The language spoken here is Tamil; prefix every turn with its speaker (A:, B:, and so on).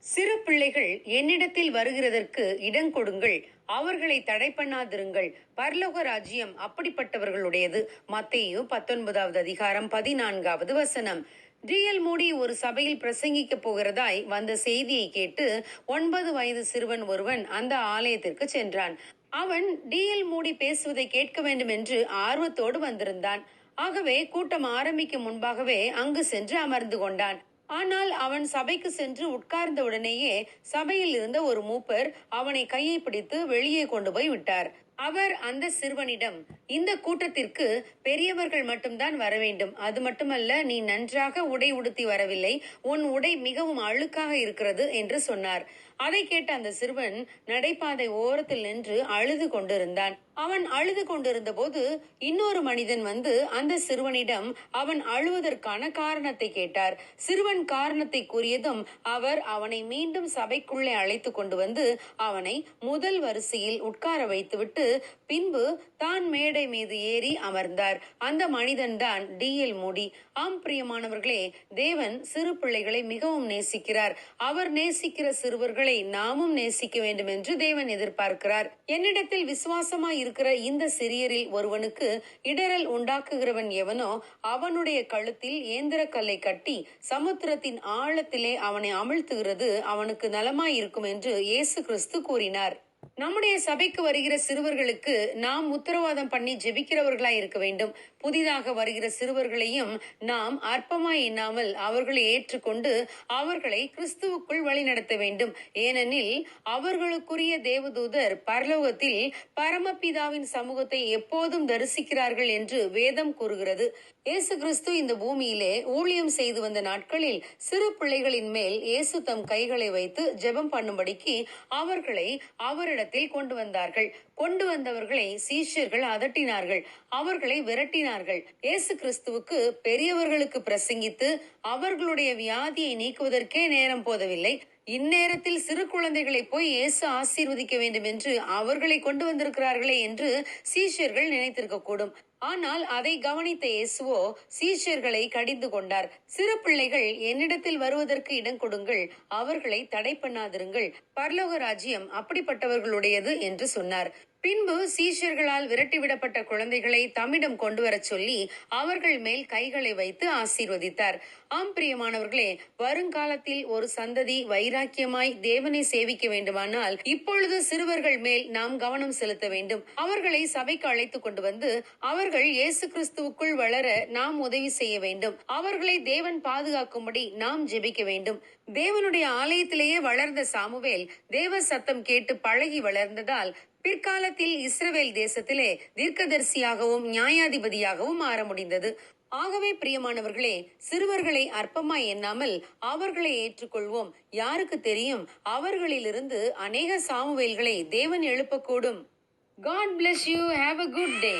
A: சிறு பிள்ளைகள் என்னிடத்தில் வருகிறதற்கு இடம் கொடுங்கள். அவர்களை தடை பண்ணாதிருங்கள். பரலோக ராஜ்யம் அப்படிப்பட்டவர்களுடையது. மத்தேயு பத்தொன்பதாவது அதிகாரம் பதினான்காவது வசனம். டிஎல் மோடி ஒரு சபையில் பிரசங்கிக்க போகிறதாய் வந்த செய்தியை கேட்டு ஒன்பது வயது சிறுவன் ஒருவன் அந்த ஆலயத்திற்கு சென்றான். அவன் டிஎல் மோடி பேசுவதை கேட்க வேண்டும் என்று ஆர்வத்தோடு வந்திருந்தான். ஆகவே கூட்டம் ஆரம்பிக்கும் முன்பாகவே அங்கு சென்று அமர்ந்து கொண்டான். ஆனால் அவன் சபைக்கு சென்று உட்கார்ந்த உடனேயே சபையில் இருந்த ஒரு மூப்பர் அவனை கையை பிடித்து வெளியே கொண்டு போய் விட்டார். அவர் அந்த சிறுவனிடம் இந்த கூட்டத்திற்கு பெரியவர்கள் மட்டும்தான் வர வேண்டும். அது மட்டுமல்ல நீ நன்றாக உடை உடுத்தி வரவில்லை. உன் உடை மிகவும் அழுக்காக இருக்கிறது என்று சொன்னார். அதை கேட்ட அந்த சிறுவன் நடைபாதை ஓரத்தில் நின்று அழுது கொண்டிருந்தான். அவன் அழுது கொண்டிருந்த போது இன்னொரு மனிதன் வந்து அந்த சிறுவனிடம் அவன் அழுவதற்கான காரணத்தை கேட்டார். சிறுவன் காரணத்தை கூறியதும் அவர் அவனை மீண்டும் சபைக்குள்ளே அழைத்து கொண்டு வந்து அவனை முதல் வரிசையில் உட்கார வைத்துவிட்டு பின்பு தான் மேடை மீது ஏறி அமர்ந்தார். அந்த மனிதன் தான் டி எல் மூடி. ஆம் பிரியமானவர்களே தேவன் சிறு பிள்ளைகளை மிகவும் நேசிக்கிறார். அவர் நேசிக்கிற சிறுவர்களை நாமும் நேசிக்க வேண்டும் என்று தேவன் எதிர்பார்க்கிறார். என்னிடத்தில் விசுவாசமாய் இருக்கிற இந்த சிறியரில் ஒருவனுக்கு இடரல் உண்டாக்குகிறவன் எவனோ அவனுடைய கழுத்தில் ஏந்திர கல்லை கட்டி சமுத்திரத்தின் ஆழத்திலே அவனை அமிழ்த்துகிறது அவனுக்கு நலமாயிருக்கும் என்று இயேசு கிறிஸ்து கூறினார். நம்முடைய சபைக்கு வருகிற சிறுவர்களுக்கு நாம் உத்தரவாதம் பண்ணி ஜெபிக்கிறவர்களாய் இருக்க வேண்டும். புதிதாக வருகிற சிறுவர்களையும் நாம் அற்பமாய் எண்ணாமல் அவர்களை ஏற்றுக்கொண்டு அவர்களை கிறிஸ்துவுக்குள் வழிநடத்த வேண்டும். ஏனெனில் அவர்களுக்குரிய தேவதூதர் பரலோகத்தில் பரமபிதாவின் சமூகத்தை எப்போதும் தரிசிக்கிறார்கள் என்று வேதம் கூறுகிறது. இயேசு கிறிஸ்து இந்த பூமியிலே ஊழியம் செய்து வந்த நாட்களில் சிறு பிள்ளைகளின் மேல் இயேசு தம் கைகளை வைத்து ஜெபம் பண்ணும்படிக்கு அவர்களை அவரிடத்தில் கொண்டு வந்தார்கள். கொண்டு வந்தவர்களை சீஷர்கள் அதட்டினார்கள். அவர்களை விரட்டினார்கள். இயேசு கிறிஸ்துவுக்கு பெரியவர்களுக்கு பிரசங்கித்து அவர்களுடைய வியாதியை நீக்குவதற்கே நேரம் போதவில்லை. இந்நேரத்தில் சிறு குழந்தைகளை போய் இயேசு ஆசீர்வதிக்க வேண்டும் என்று அவர்களை கொண்டு வந்திருக்கிறார்களே என்று சீஷர்கள் நினைத்திருக்க கூடும். ஆனால் அதை கவனித்த இயேசுவோ சீஷர்களை கடிந்து கொண்டார். சிறு பிள்ளைகள் என்னிடத்தில் வருவதற்கு இடம் கொடுங்கள் அவர்களை தடை பண்ணாதிருங்கள். பரலோக ராஜ்யம் அப்படிப்பட்டவர்களுடையது என்று சொன்னார். பின்பு சீஷர்களால் விரட்டிவிடப்பட்ட குழந்தைகளை தம்மிடம் கொண்டு வரச் சொல்லி அவர்கள் மேல் கைகளை வைத்து ஆசீர்வதித்தார். ஆம் பிரியமானவர்களே வருங்காலத்தில் ஒரு சந்ததி வைராக்கியமாய் தேவனை சேவிக்க வேண்டுமானால் இப்பொழுது சிறுவர்கள் மேல் நாம் கவனம் செலுத்த வேண்டும். அவர்களை சபைக்கு அழைத்து கொண்டு வந்து அவர்கள் இயேசு கிறிஸ்துவுக்குள் வளர நாம் உதவி செய்ய வேண்டும். அவர்களை தேவன் பாதுகாக்கும்படி நாம் ஜெபிக்க வேண்டும். தேவனுடைய ஆலயத்திலேயே வளர்ந்த சாமுவேல் தேவ சத்தம் கேட்டு பழகி வளர்ந்ததால் பிற்காலத்தில் இஸ்ரவேல் தேசத்திலே தீர்க்கதரிசியாகவும் நியாயாதிபதியாகவும் மாற முடிந்தது. ஆகவே பிரியமானவர்களே சிறுவர்களை அற்பமாய் எண்ணாமல் அவர்களை ஏற்றுக்கொள்வோம். யாருக்கு தெரியும்? அவர்களிலிருந்து அநேக சாமுவேல்களை தேவன் எழுப்பக்கூடும். God bless you have a good day